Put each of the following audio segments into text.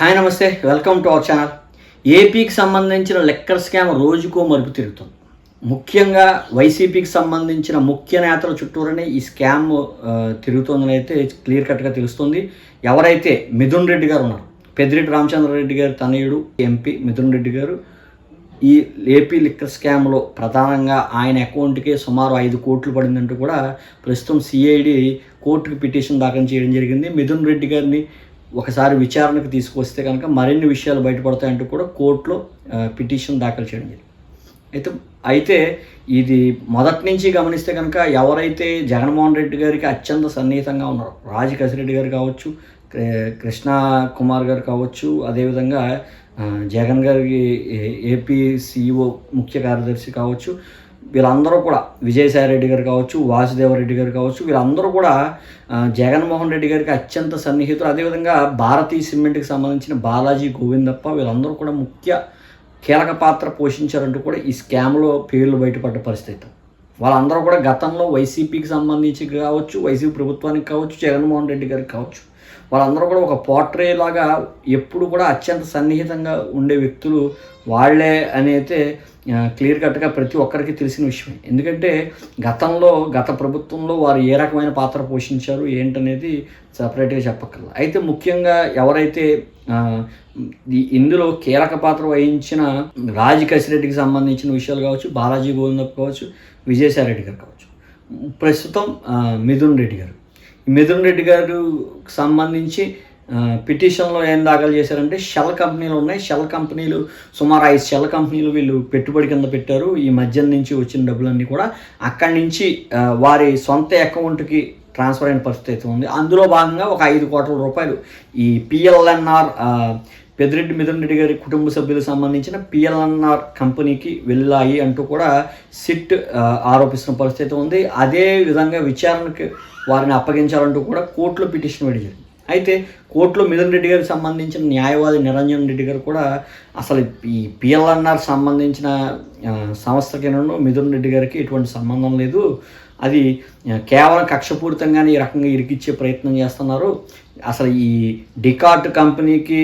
Hi నమస్తే welcome to our channel. ఏపీకి సంబంధించిన లెక్కర్ స్కామ్ రోజుకో మరుపు తిరుగుతుంది. ముఖ్యంగా వైసీపీకి సంబంధించిన ముఖ్య నేతల చుట్టూరనే ఈ స్కామ్ తిరుగుతుందని అయితే క్లియర్ కట్గా తెలుస్తుంది. ఎవరైతే మిథున్ రెడ్డి గారు ఉన్నారు పెద్దిరెడ్డి రామచంద్రారెడ్డి గారి తనయుడు ఎంపీ మిథున్ రెడ్డి గారు ఈ ఏపీ లిక్కర్ స్కామ్లో ప్రధానంగా ఆయన అకౌంట్కే సుమారు ఐదు కోట్లు పడిందంటూ కూడా ప్రస్తుతం సిఐడి కోర్టుకు పిటిషన్ దాఖలు చేయడం జరిగింది. మిథున్ రెడ్డి గారిని ఒకసారి విచారణకు తీసుకొస్తే కనుక మరిన్ని విషయాలు బయటపడతాయంటూ కూడా కోర్టులో పిటిషన్ దాఖలు చేయడం జరిగింది. అయితే అయితే ఇది మొదటి నుంచి గమనిస్తే కనుక ఎవరైతే జగన్మోహన్ రెడ్డి గారికి అత్యంత సన్నిహితంగా ఉన్నారో రాజకసిరెడ్డి గారు కావచ్చు కృష్ణ కుమార్ గారు కావచ్చు అదేవిధంగా జగన్ గారికి ఏపీ సీఈఓ ముఖ్య కార్యదర్శి కావచ్చు వీళ్ళందరూ కూడా విజయసాయి రెడ్డి గారు కావచ్చు వాసుదేవరెడ్డి గారు కావచ్చు వీళ్ళందరూ కూడా జగన్మోహన్ రెడ్డి గారికి అత్యంత సన్నిహితులు. అదేవిధంగా భారతీయ సిమెంట్కి సంబంధించిన బాలాజీ గోవిందప్ప వీళ్ళందరూ కూడా ముఖ్య కీలక పాత్ర పోషించారంటూ కూడా ఈ స్కామ్లో పేర్లు బయటపడ్డ పరిస్థితి వాళ్ళందరూ కూడా గతంలో వైసీపీకి సంబంధించి కావచ్చు వైసీపీ ప్రభుత్వానికి కావచ్చు జగన్మోహన్ రెడ్డి గారికి కావచ్చు వాళ్ళందరూ కూడా ఒక పోర్ట్రే లాగా ఎప్పుడు కూడా అత్యంత సన్నిహితంగా ఉండే వ్యక్తులు వాళ్ళే అని అయితే క్లియర్ కట్గా ప్రతి ఒక్కరికి తెలిసిన విషయమే. ఎందుకంటే గతంలో గత ప్రభుత్వంలో వారు ఏ రకమైన పాత్ర పోషించారు ఏంటనేది సపరేట్గా చెప్పక్కర్లా. అయితే ముఖ్యంగా ఎవరైతే ఇందులో కీలక పాత్ర వహించిన రాజ్ కసిరెడ్డికి సంబంధించిన విషయాలు కావచ్చు బాలాజీ గోవిందప్ప కావచ్చు విజయసాయి రెడ్డి గారు కావచ్చు. ప్రస్తుతం మిథున్ రెడ్డి గారు. మిథున్ రెడ్డి గారు సంబంధించి పిటిషన్లో ఏం దాఖలు చేశారంటే షెల్ కంపెనీలు ఉన్నాయి. షెల్ కంపెనీలు సుమారు ఐదు షెల్ కంపెనీలు వీళ్ళు పెట్టుబడి కింద పెట్టారు. ఈ మధ్య నుంచి వచ్చిన డబ్బులన్నీ కూడా అక్కడి నుంచి వారి సొంత అకౌంట్కి ట్రాన్స్ఫర్ అయిన పరిస్థితి అయితే ఉంది. అందులో భాగంగా ఒక ఐదు కోట్ల రూపాయలు ఈ పిఎల్ఎన్ఆర్ పెద్దిరెడ్డి మిథున్ రెడ్డి గారి కుటుంబ సభ్యులకు సంబంధించిన పిఎల్ఎన్ఆర్ కంపెనీకి వెళ్ళాయి అంటూ కూడా సిట్ ఆరోపిస్తున్న పరిస్థితి ఉంది. అదే విధంగా విచారణకు వారిని అప్పగించాలంటూ కూడా కోర్టులో పిటిషన్ వేడి జరిగింది. అయితే కోర్టులో మిథున్ రెడ్డి గారికి సంబంధించిన న్యాయవాది నిరంజన్ రెడ్డి గారు కూడా అసలు ఈ పిఎల్ఎన్ఆర్ సంబంధించిన ఆ, మిథున్ రెడ్డి గారికి ఎటువంటి సంబంధం లేదు. అది కేవలం కక్షపూరితంగానే ఈ రకంగా ఇరికిచ్చే ప్రయత్నం చేస్తున్నారు. అసలు ఈ డికార్ట్ కంపెనీకి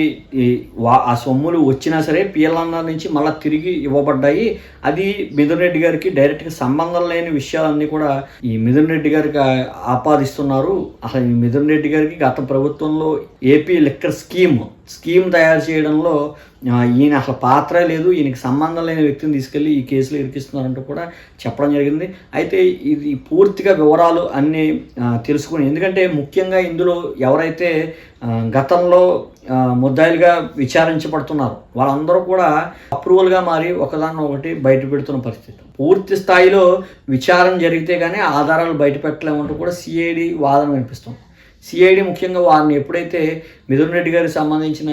వా ఆ సొమ్ములు వచ్చినా సరే పిఎల్ఎన్ఆర్ నుంచి మళ్ళీ తిరిగి ఇవ్వబడ్డాయి. అది మిథున్ రెడ్డి గారికి డైరెక్ట్గా సంబంధం లేని విషయాలన్నీ కూడా ఈ మిథున్ రెడ్డి గారికి ఆపాదిస్తున్నారు. అసలు ఈ మిథున్ రెడ్డి గారికి గత ప్రభుత్వంలో ఏపీ లిక్కర్ స్కీమ్ స్కీమ్ తయారు చేయడంలో ఈయన అసలు పాత్ర లేదు. ఈయనకి సంబంధం లేని వ్యక్తిని తీసుకెళ్ళి ఈ కేసులు ఇరికిస్తున్నారంటూ కూడా చెప్పడం జరిగింది. అయితే ఇది పూర్తిగా వివరాలు అన్నీ తెలుసుకుని ఎందుకంటే ముఖ్యంగా ఇందులో ఎవరైతే ఆ, గతంలో ముద్దాయిలుగా విచారించబడుతున్నారు వాళ్ళందరూ కూడా అప్రూవల్గా మారి ఒకదాన్ని ఒకటి బయట పెడుతున్న పరిస్థితి. పూర్తి స్థాయిలో విచారణ జరిగితే కానీ ఆధారాలు బయట పెట్టలేమంటూ కూడా సిఐడి వాదన వినిపిస్తుంది. సిఐడి ముఖ్యంగా వారిని ఎప్పుడైతే మిథున్ రెడ్డి గారికి సంబంధించిన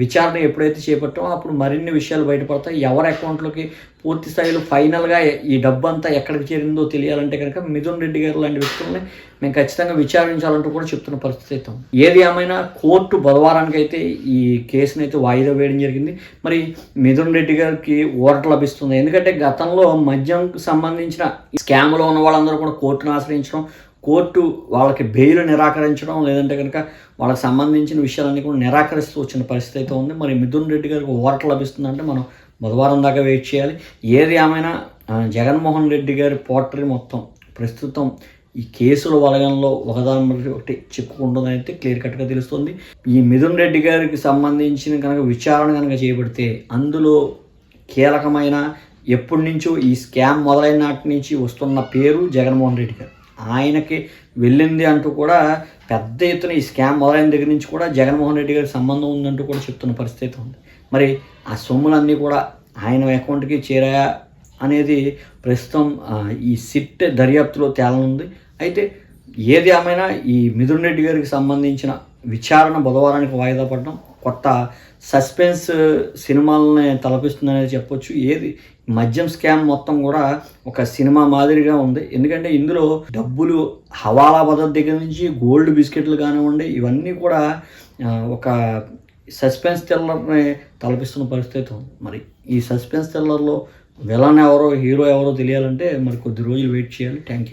విచారణ ఎప్పుడైతే చేపట్టామో అప్పుడు మరిన్ని విషయాలు బయటపడతాయి. ఎవరి అకౌంట్లోకి పూర్తి స్థాయిలో ఫైనల్గా ఈ డబ్బు అంతా ఎక్కడికి చేరిందో తెలియాలంటే కనుక మిథున్ రెడ్డి గారు లాంటి వ్యక్తుల్ని మేము ఖచ్చితంగా విచారించాలంటూ కూడా చెప్తున్న పరిస్థితి అవుతాం ఏది ఏమైనా కోర్టు బుధవారానికి అయితే ఈ కేసును అయితే వాయిదా వేయడం జరిగింది. మరి మిథున్ రెడ్డి గారికి ఊరట లభిస్తుంది. ఎందుకంటే గతంలో మద్యంకు సంబంధించిన స్కామ్లో ఉన్న వాళ్ళందరూ కూడా కోర్టును ఆశ్రయించడం కోర్టు వాళ్ళకి బెయిల్ నిరాకరించడం లేదంటే కనుక వాళ్ళకి సంబంధించిన విషయాలన్నీ కూడా నిరాకరిస్తూ వచ్చిన పరిస్థితి అయితే ఉంది. మరి మిథున్ రెడ్డి గారికి ఓటర్ లభిస్తుందంటే మనం బుధవారం దాకా వెయిట్ చేయాలి. ఏది ఏమైనా జగన్మోహన్ రెడ్డి గారి పోటరీ మొత్తం ప్రస్తుతం ఈ కేసుల వలయంలో ఒకదాని మరి ఒకటి చిక్కుకుంటుందని అయితే క్లియర్ కట్గా తెలుస్తుంది. ఈ మిథున్ రెడ్డి గారికి సంబంధించిన కనుక విచారణ కనుక చేయబడితే అందులో కీలకమైన ఎప్పటి నుంచో ఈ స్కామ్ మొదలైన నాటి నుంచి వస్తున్న పేరు జగన్మోహన్ రెడ్డి గారు. ఆయనకి వెళ్ళింది అంటూ కూడా పెద్ద ఎత్తున ఈ స్కామ్ మొదలైన దగ్గర నుంచి కూడా జగన్మోహన్ రెడ్డి గారికి సంబంధం ఉందంటూ కూడా చెప్తున్న పరిస్థితి ఉంది. మరి ఆ సొమ్ములన్నీ కూడా ఆయన అకౌంట్కి చేరాయా అనేది ప్రస్తుతం ఈ సిట్ దర్యాప్తులో తేలనుంది. అయితే ఏది ఏమైనా ఈ మిథున్ రెడ్డి గారికి సంబంధించిన విచారణ బుధవారానికి వాయిదా పడడం కొత్త సస్పెన్స్ సినిమాలని తలపిస్తుందనేది చెప్పొచ్చు. ఏది? మద్యం స్కామ్ మొత్తం కూడా ఒక సినిమా మాదిరిగా ఉంది. ఎందుకంటే ఇందులో డబ్బులు హవాలా పద్ధతి దగ్గర నుంచి గోల్డ్ బిస్కెట్లు కానివ్వండి ఇవన్నీ కూడా ఒక సస్పెన్స్ థ్రిల్లర్ని తలపిస్తున్న పరిస్థితి ఉంది. మరి ఈ సస్పెన్స్ థ్రిల్లర్లో విలన్ ఎవరో హీరో ఎవరో తెలియాలంటే మరి కొద్ది రోజులు వెయిట్ చేయాలి. Thank you.